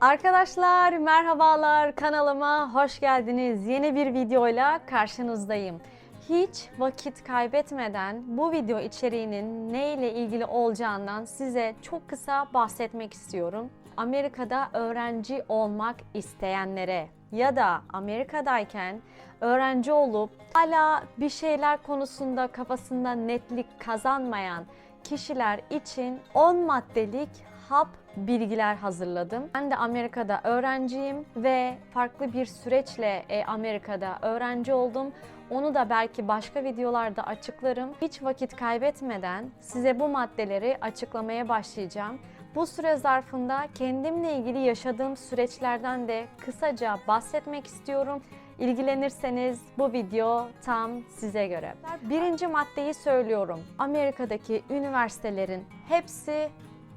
Arkadaşlar merhabalar kanalıma hoş geldiniz. Yeni bir videoyla karşınızdayım. Hiç vakit kaybetmeden bu video içeriğinin ne ile ilgili olacağından size çok kısa bahsetmek istiyorum. Amerika'da öğrenci olmak isteyenlere ya da Amerika'dayken öğrenci olup hala bir şeyler konusunda kafasında netlik kazanmayan kişiler için 10 maddelik hap bilgiler hazırladım. Ben de Amerika'da öğrenciyim ve farklı bir süreçle e, Amerika'da öğrenci oldum. Onu da belki başka videolarda açıklarım. Hiç vakit kaybetmeden size bu maddeleri açıklamaya başlayacağım. Bu süre zarfında kendimle ilgili yaşadığım süreçlerden de kısaca bahsetmek istiyorum. İlgilenirseniz bu video tam size göre. Birinci maddeyi söylüyorum. Amerika'daki üniversitelerin hepsi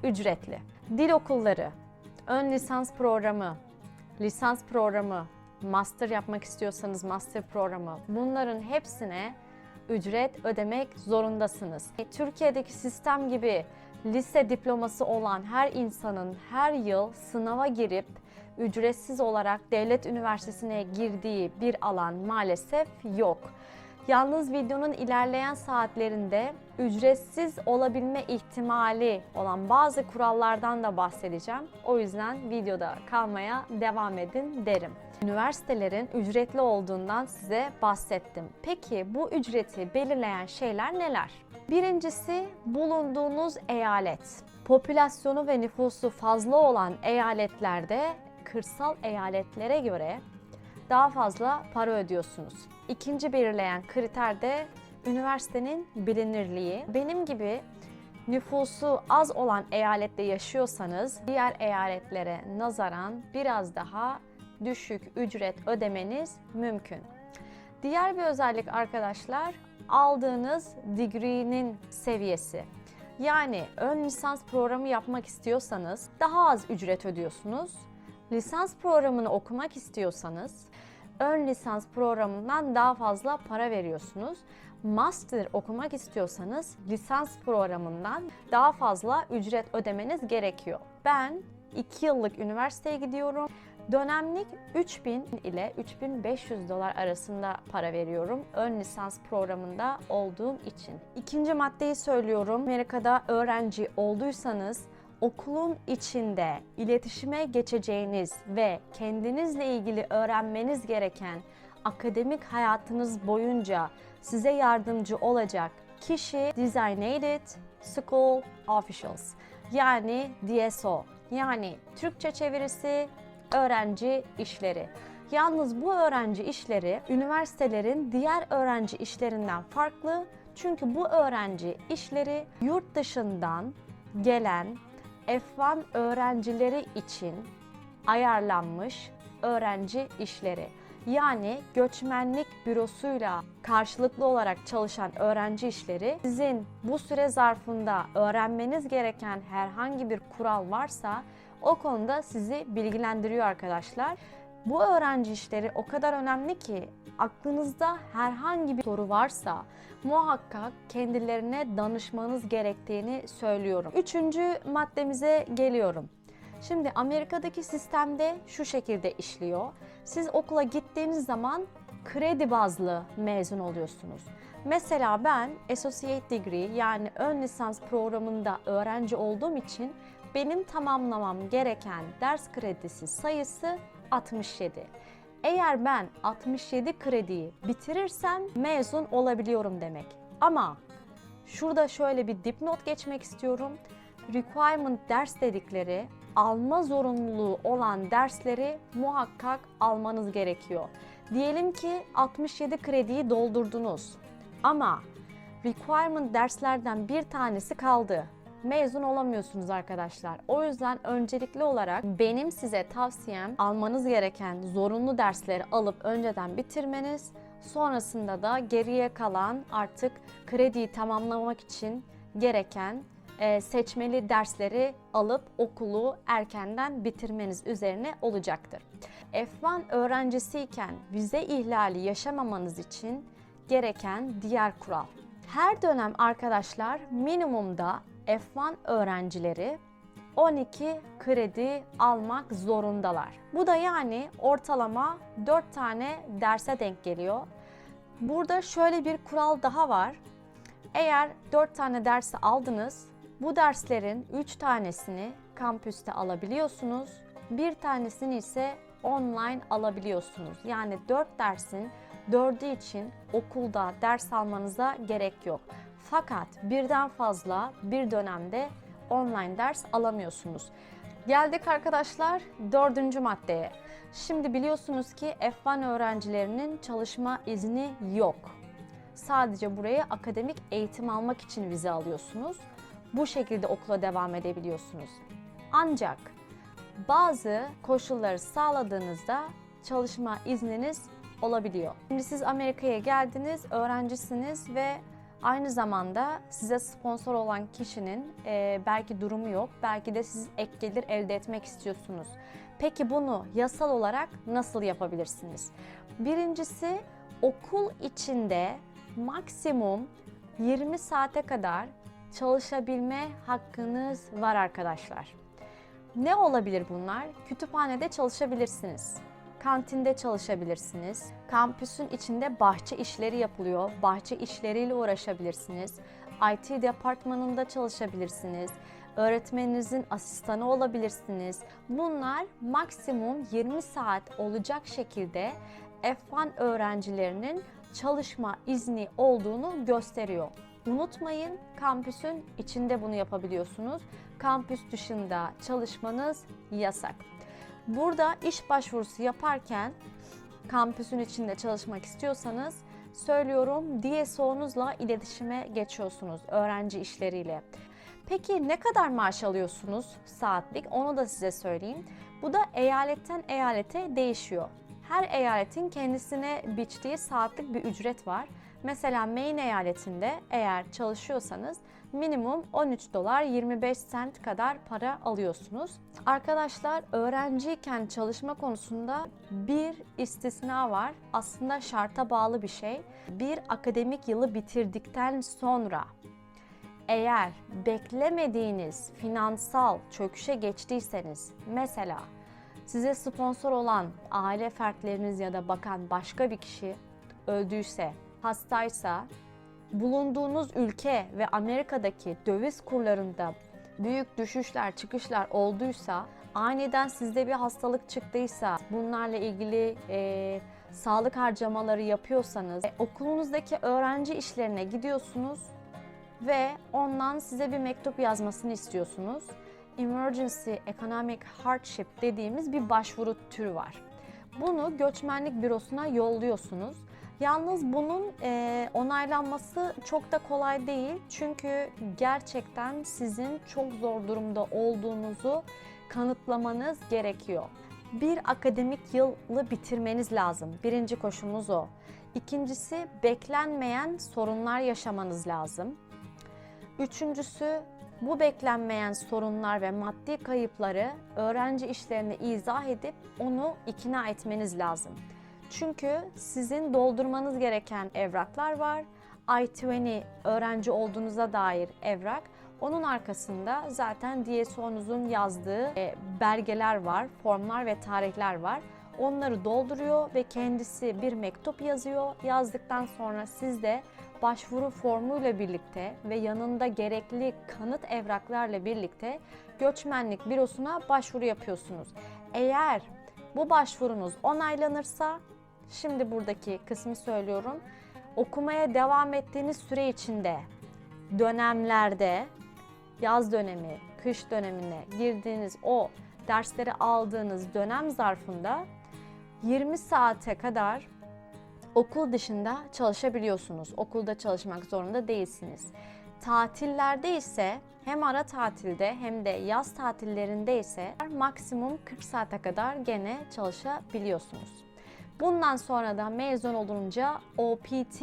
ücretli. Dil okulları, ön lisans programı, lisans programı, master yapmak istiyorsanız master programı bunların hepsine ücret ödemek zorundasınız. Türkiye'deki sistem gibi lise diploması olan her insanın her yıl sınava girip ücretsiz olarak devlet üniversitesine girdiği bir alan maalesef yok. Yalnız videonun ilerleyen saatlerinde ücretsiz olabilme ihtimali olan bazı kurallardan da bahsedeceğim. O yüzden videoda kalmaya devam edin derim. Üniversitelerin ücretli olduğundan size bahsettim. Peki bu ücreti belirleyen şeyler neler? Birincisi bulunduğunuz eyalet. Popülasyonu ve nüfusu fazla olan eyaletlerde kırsal eyaletlere göre daha fazla para ödüyorsunuz. İkinci belirleyen kriter de üniversitenin bilinirliği. Benim gibi nüfusu az olan eyalette yaşıyorsanız diğer eyaletlere nazaran biraz daha düşük ücret ödemeniz mümkün. Diğer bir özellik arkadaşlar aldığınız degree'nin seviyesi. Yani ön lisans programı yapmak istiyorsanız daha az ücret ödüyorsunuz. Lisans programını okumak istiyorsanız ön lisans programından daha fazla para veriyorsunuz. Master okumak istiyorsanız lisans programından daha fazla ücret ödemeniz gerekiyor. Ben 2 yıllık üniversiteye gidiyorum. Dönemlik 3000 ile 3500 dolar arasında para veriyorum ön lisans programında olduğum için. İkinci maddeyi söylüyorum. Amerika'da öğrenci olduysanız okulun içinde iletişime geçeceğiniz ve kendinizle ilgili öğrenmeniz gereken akademik hayatınız boyunca size yardımcı olacak kişi Designated School Officials yani DSO yani Türkçe çevirisi öğrenci işleri. Yalnız bu öğrenci işleri üniversitelerin diğer öğrenci işlerinden farklı. Çünkü bu öğrenci işleri yurt dışından gelen F1 öğrencileri için ayarlanmış öğrenci işleri. Yani göçmenlik bürosuyla karşılıklı olarak çalışan öğrenci işleri sizin bu süre zarfında öğrenmeniz gereken herhangi bir kural varsa o konuda sizi bilgilendiriyor arkadaşlar. Bu öğrenci işleri o kadar önemli ki aklınızda herhangi bir soru varsa muhakkak kendilerine danışmanız gerektiğini söylüyorum. Üçüncü maddemize geliyorum. Şimdi Amerika'daki sistemde şu şekilde işliyor. Siz okula gittiğiniz zaman kredi bazlı mezun oluyorsunuz. Mesela ben Associate Degree yani ön lisans programında öğrenci olduğum için benim tamamlamam gereken ders kredisi sayısı 67. Eğer ben 67 krediyi bitirirsem mezun olabiliyorum demek. Ama şurada şöyle bir dipnot geçmek istiyorum. Requirement ders dedikleri alma zorunluluğu olan dersleri muhakkak almanız gerekiyor. Diyelim ki 67 krediyi doldurdunuz ama requirement derslerden bir tanesi kaldı mezun olamıyorsunuz arkadaşlar. O yüzden öncelikli olarak benim size tavsiyem almanız gereken zorunlu dersleri alıp önceden bitirmeniz. Sonrasında da geriye kalan artık krediyi tamamlamak için gereken e, seçmeli dersleri alıp okulu erkenden bitirmeniz üzerine olacaktır. F1 öğrencisiyken vize ihlali yaşamamanız için gereken diğer kural. Her dönem arkadaşlar minimumda F1 öğrencileri 12 kredi almak zorundalar. Bu da yani ortalama 4 tane derse denk geliyor. Burada şöyle bir kural daha var. Eğer 4 tane dersi aldınız, bu derslerin 3 tanesini kampüste alabiliyorsunuz. Bir tanesini ise online alabiliyorsunuz. Yani 4 dersin 4'ü için okulda ders almanıza gerek yok. Fakat birden fazla bir dönemde online ders alamıyorsunuz. Geldik arkadaşlar dördüncü maddeye. Şimdi biliyorsunuz ki F1 öğrencilerinin çalışma izni yok. Sadece buraya akademik eğitim almak için vize alıyorsunuz. Bu şekilde okula devam edebiliyorsunuz. Ancak bazı koşulları sağladığınızda çalışma izniniz olabiliyor. Şimdi siz Amerika'ya geldiniz, öğrencisiniz ve aynı zamanda size sponsor olan kişinin e, belki durumu yok, belki de siz ek gelir elde etmek istiyorsunuz. Peki bunu yasal olarak nasıl yapabilirsiniz? Birincisi okul içinde maksimum 20 saate kadar çalışabilme hakkınız var arkadaşlar. Ne olabilir bunlar? Kütüphanede çalışabilirsiniz. Kantinde çalışabilirsiniz. Kampüsün içinde bahçe işleri yapılıyor. Bahçe işleriyle uğraşabilirsiniz. IT departmanında çalışabilirsiniz. Öğretmeninizin asistanı olabilirsiniz. Bunlar maksimum 20 saat olacak şekilde F1 öğrencilerinin çalışma izni olduğunu gösteriyor. Unutmayın kampüsün içinde bunu yapabiliyorsunuz. Kampüs dışında çalışmanız yasak. Burada iş başvurusu yaparken kampüsün içinde çalışmak istiyorsanız söylüyorum DSO'nuzla iletişime geçiyorsunuz öğrenci işleriyle. Peki ne kadar maaş alıyorsunuz saatlik onu da size söyleyeyim. Bu da eyaletten eyalete değişiyor. Her eyaletin kendisine biçtiği saatlik bir ücret var. Mesela Maine eyaletinde eğer çalışıyorsanız minimum 13 dolar 25 sent kadar para alıyorsunuz. Arkadaşlar öğrenciyken çalışma konusunda bir istisna var. Aslında şarta bağlı bir şey. Bir akademik yılı bitirdikten sonra eğer beklemediğiniz finansal çöküşe geçtiyseniz mesela size sponsor olan aile fertleriniz ya da bakan başka bir kişi öldüyse, hastaysa, bulunduğunuz ülke ve Amerika'daki döviz kurlarında büyük düşüşler, çıkışlar olduysa, aniden sizde bir hastalık çıktıysa, bunlarla ilgili e, sağlık harcamaları yapıyorsanız, e, okulunuzdaki öğrenci işlerine gidiyorsunuz ve ondan size bir mektup yazmasını istiyorsunuz. Emergency Economic Hardship dediğimiz bir başvuru türü var. Bunu göçmenlik bürosuna yolluyorsunuz. Yalnız bunun e, onaylanması çok da kolay değil. Çünkü gerçekten sizin çok zor durumda olduğunuzu kanıtlamanız gerekiyor. Bir akademik yılı bitirmeniz lazım. Birinci koşumuz o. İkincisi beklenmeyen sorunlar yaşamanız lazım. Üçüncüsü bu beklenmeyen sorunlar ve maddi kayıpları öğrenci işlerine izah edip onu ikna etmeniz lazım. Çünkü sizin doldurmanız gereken evraklar var. I-20 öğrenci olduğunuza dair evrak. Onun arkasında zaten DSO'nuzun yazdığı e, belgeler var, formlar ve tarihler var. Onları dolduruyor ve kendisi bir mektup yazıyor. Yazdıktan sonra siz de başvuru formuyla birlikte ve yanında gerekli kanıt evraklarla birlikte göçmenlik bürosuna başvuru yapıyorsunuz. Eğer bu başvurunuz onaylanırsa, şimdi buradaki kısmı söylüyorum. Okumaya devam ettiğiniz süre içinde dönemlerde yaz dönemi, kış dönemine girdiğiniz o dersleri aldığınız dönem zarfında 20 saate kadar okul dışında çalışabiliyorsunuz. Okulda çalışmak zorunda değilsiniz. Tatillerde ise hem ara tatilde hem de yaz tatillerinde ise maksimum 40 saate kadar gene çalışabiliyorsunuz. Bundan sonra da mezun olunca OPT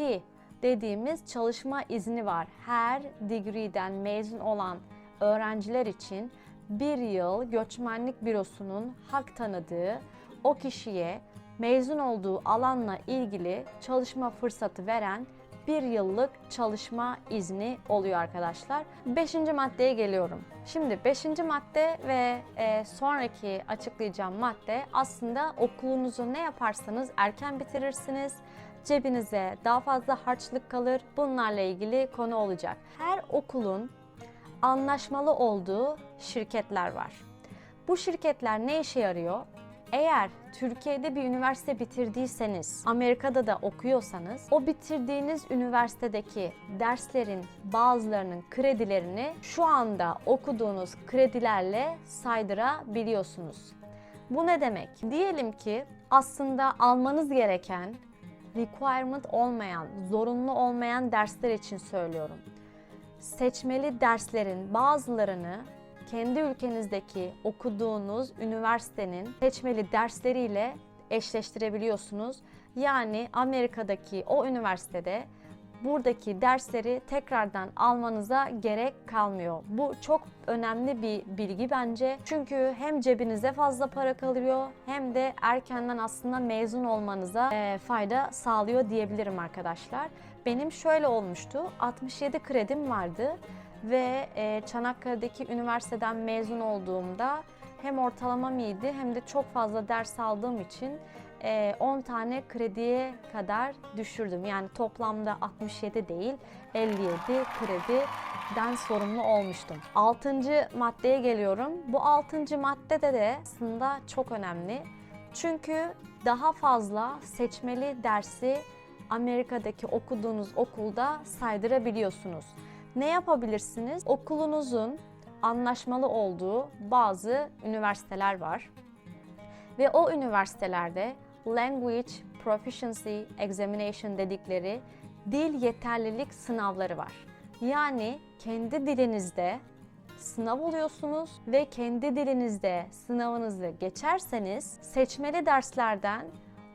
dediğimiz çalışma izni var. Her degree'den mezun olan öğrenciler için bir yıl göçmenlik bürosunun hak tanıdığı o kişiye mezun olduğu alanla ilgili çalışma fırsatı veren bir yıllık çalışma izni oluyor arkadaşlar. Beşinci maddeye geliyorum. Şimdi beşinci madde ve e, sonraki açıklayacağım madde aslında okulunuzu ne yaparsanız erken bitirirsiniz cebinize daha fazla harçlık kalır. Bunlarla ilgili konu olacak. Her okulun anlaşmalı olduğu şirketler var. Bu şirketler ne işe yarıyor? Eğer Türkiye'de bir üniversite bitirdiyseniz, Amerika'da da okuyorsanız, o bitirdiğiniz üniversitedeki derslerin bazılarının kredilerini şu anda okuduğunuz kredilerle saydırabiliyorsunuz. Bu ne demek? Diyelim ki aslında almanız gereken requirement olmayan, zorunlu olmayan dersler için söylüyorum. Seçmeli derslerin bazılarını kendi ülkenizdeki okuduğunuz üniversitenin seçmeli dersleriyle eşleştirebiliyorsunuz. Yani Amerika'daki o üniversitede buradaki dersleri tekrardan almanıza gerek kalmıyor. Bu çok önemli bir bilgi bence. Çünkü hem cebinize fazla para kalıyor hem de erkenden aslında mezun olmanıza e, fayda sağlıyor diyebilirim arkadaşlar. Benim şöyle olmuştu. 67 kredim vardı ve e, Çanakkale'deki üniversiteden mezun olduğumda hem ortalamam iyiydi hem de çok fazla ders aldığım için e, 10 tane krediye kadar düşürdüm. Yani toplamda 67 değil 57 krediden sorumlu olmuştum. 6. maddeye geliyorum. Bu 6. maddede de aslında çok önemli. Çünkü daha fazla seçmeli dersi Amerika'daki okuduğunuz okulda saydırabiliyorsunuz. Ne yapabilirsiniz? Okulunuzun anlaşmalı olduğu bazı üniversiteler var. Ve o üniversitelerde Language Proficiency Examination dedikleri dil yeterlilik sınavları var. Yani kendi dilinizde sınav oluyorsunuz ve kendi dilinizde sınavınızı geçerseniz seçmeli derslerden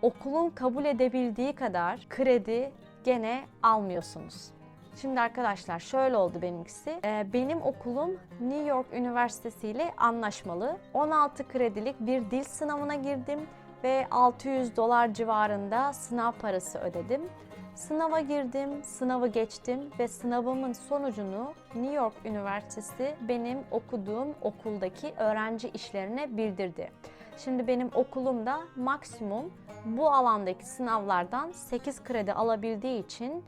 okulun kabul edebildiği kadar kredi gene almıyorsunuz. Şimdi arkadaşlar şöyle oldu benimkisi. Ee, benim okulum New York Üniversitesi ile anlaşmalı. 16 kredilik bir dil sınavına girdim ve 600 dolar civarında sınav parası ödedim. Sınava girdim, sınavı geçtim ve sınavımın sonucunu New York Üniversitesi benim okuduğum okuldaki öğrenci işlerine bildirdi. Şimdi benim okulumda maksimum bu alandaki sınavlardan 8 kredi alabildiği için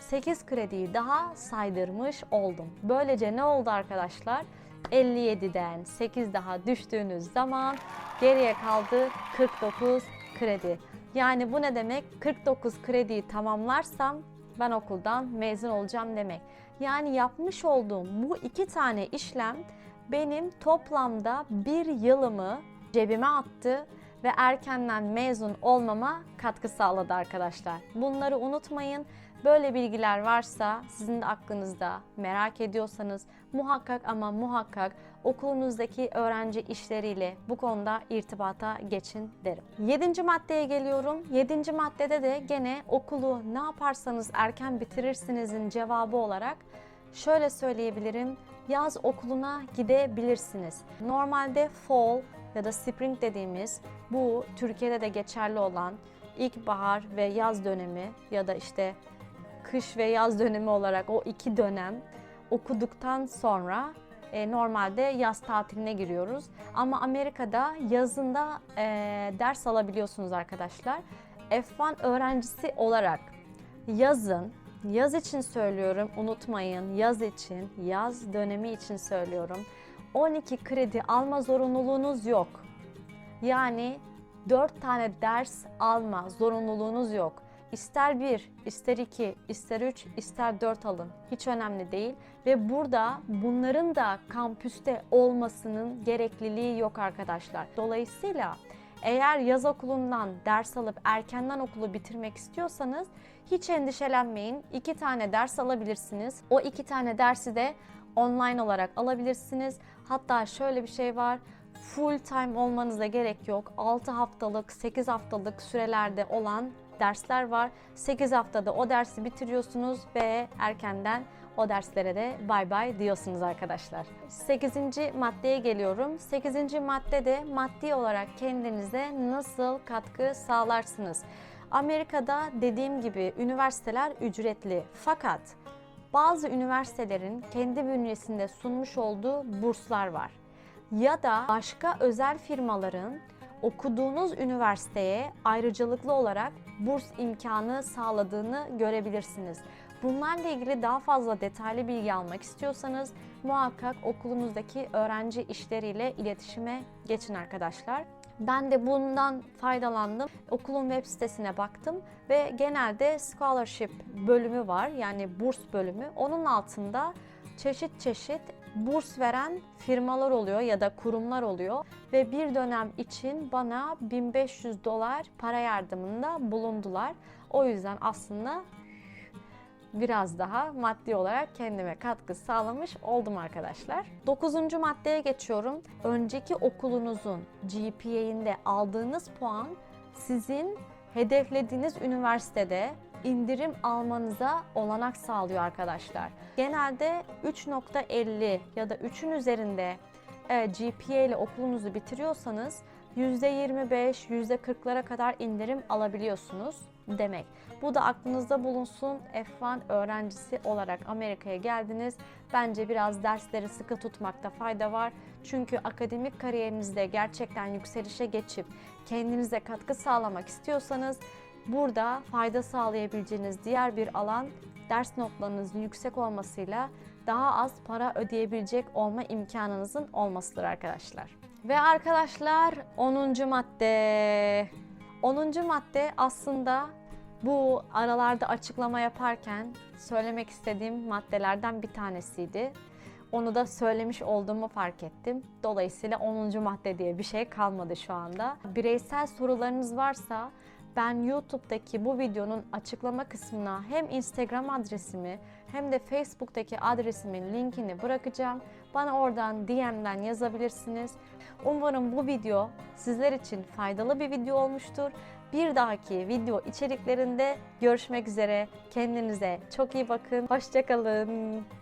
8 krediyi daha saydırmış oldum. Böylece ne oldu arkadaşlar? 57'den 8 daha düştüğünüz zaman geriye kaldı 49 kredi. Yani bu ne demek? 49 krediyi tamamlarsam ben okuldan mezun olacağım demek. Yani yapmış olduğum bu iki tane işlem benim toplamda bir yılımı cebime attı ve erkenden mezun olmama katkı sağladı arkadaşlar. Bunları unutmayın. Böyle bilgiler varsa sizin de aklınızda merak ediyorsanız muhakkak ama muhakkak okulunuzdaki öğrenci işleriyle bu konuda irtibata geçin derim. Yedinci maddeye geliyorum. Yedinci maddede de gene okulu ne yaparsanız erken bitirirsinizin cevabı olarak şöyle söyleyebilirim. Yaz okuluna gidebilirsiniz. Normalde fall ya da spring dediğimiz bu Türkiye'de de geçerli olan ilkbahar ve yaz dönemi ya da işte kış ve yaz dönemi olarak o iki dönem okuduktan sonra e, normalde yaz tatiline giriyoruz. Ama Amerika'da yazında e, ders alabiliyorsunuz arkadaşlar. F1 öğrencisi olarak yazın, yaz için söylüyorum unutmayın yaz için, yaz dönemi için söylüyorum. 12 kredi alma zorunluluğunuz yok. Yani 4 tane ders alma zorunluluğunuz yok. İster bir, ister iki, ister üç, ister dört alın. Hiç önemli değil. Ve burada bunların da kampüste olmasının gerekliliği yok arkadaşlar. Dolayısıyla eğer yaz okulundan ders alıp erkenden okulu bitirmek istiyorsanız hiç endişelenmeyin. İki tane ders alabilirsiniz. O iki tane dersi de online olarak alabilirsiniz. Hatta şöyle bir şey var full time olmanıza gerek yok. 6 haftalık, 8 haftalık sürelerde olan dersler var. 8 haftada o dersi bitiriyorsunuz ve erkenden o derslere de bay bay diyorsunuz arkadaşlar. 8. maddeye geliyorum. 8. maddede maddi olarak kendinize nasıl katkı sağlarsınız? Amerika'da dediğim gibi üniversiteler ücretli. Fakat bazı üniversitelerin kendi bünyesinde sunmuş olduğu burslar var. Ya da başka özel firmaların okuduğunuz üniversiteye ayrıcalıklı olarak burs imkanı sağladığını görebilirsiniz. Bunlarla ilgili daha fazla detaylı bilgi almak istiyorsanız muhakkak okulumuzdaki öğrenci işleriyle iletişime geçin arkadaşlar. Ben de bundan faydalandım. Okulun web sitesine baktım ve genelde scholarship bölümü var yani burs bölümü. Onun altında çeşit çeşit burs veren firmalar oluyor ya da kurumlar oluyor ve bir dönem için bana 1500 dolar para yardımında bulundular. O yüzden aslında biraz daha maddi olarak kendime katkı sağlamış oldum arkadaşlar. Dokuzuncu maddeye geçiyorum. Önceki okulunuzun GPA'inde aldığınız puan sizin hedeflediğiniz üniversitede indirim almanıza olanak sağlıyor arkadaşlar. Genelde 3.50 ya da 3'ün üzerinde e, GPA ile okulunuzu bitiriyorsanız %25, %40'lara kadar indirim alabiliyorsunuz demek. Bu da aklınızda bulunsun. F1 öğrencisi olarak Amerika'ya geldiniz. Bence biraz dersleri sıkı tutmakta fayda var. Çünkü akademik kariyerinizde gerçekten yükselişe geçip kendinize katkı sağlamak istiyorsanız burada fayda sağlayabileceğiniz diğer bir alan ders notlarınızın yüksek olmasıyla daha az para ödeyebilecek olma imkanınızın olmasıdır arkadaşlar. Ve arkadaşlar 10. madde. 10. madde aslında bu aralarda açıklama yaparken söylemek istediğim maddelerden bir tanesiydi. Onu da söylemiş olduğumu fark ettim. Dolayısıyla 10. madde diye bir şey kalmadı şu anda. Bireysel sorularınız varsa ben YouTube'daki bu videonun açıklama kısmına hem Instagram adresimi hem de Facebook'taki adresimin linkini bırakacağım. Bana oradan DM'den yazabilirsiniz. Umarım bu video sizler için faydalı bir video olmuştur. Bir dahaki video içeriklerinde görüşmek üzere. Kendinize çok iyi bakın. Hoşçakalın.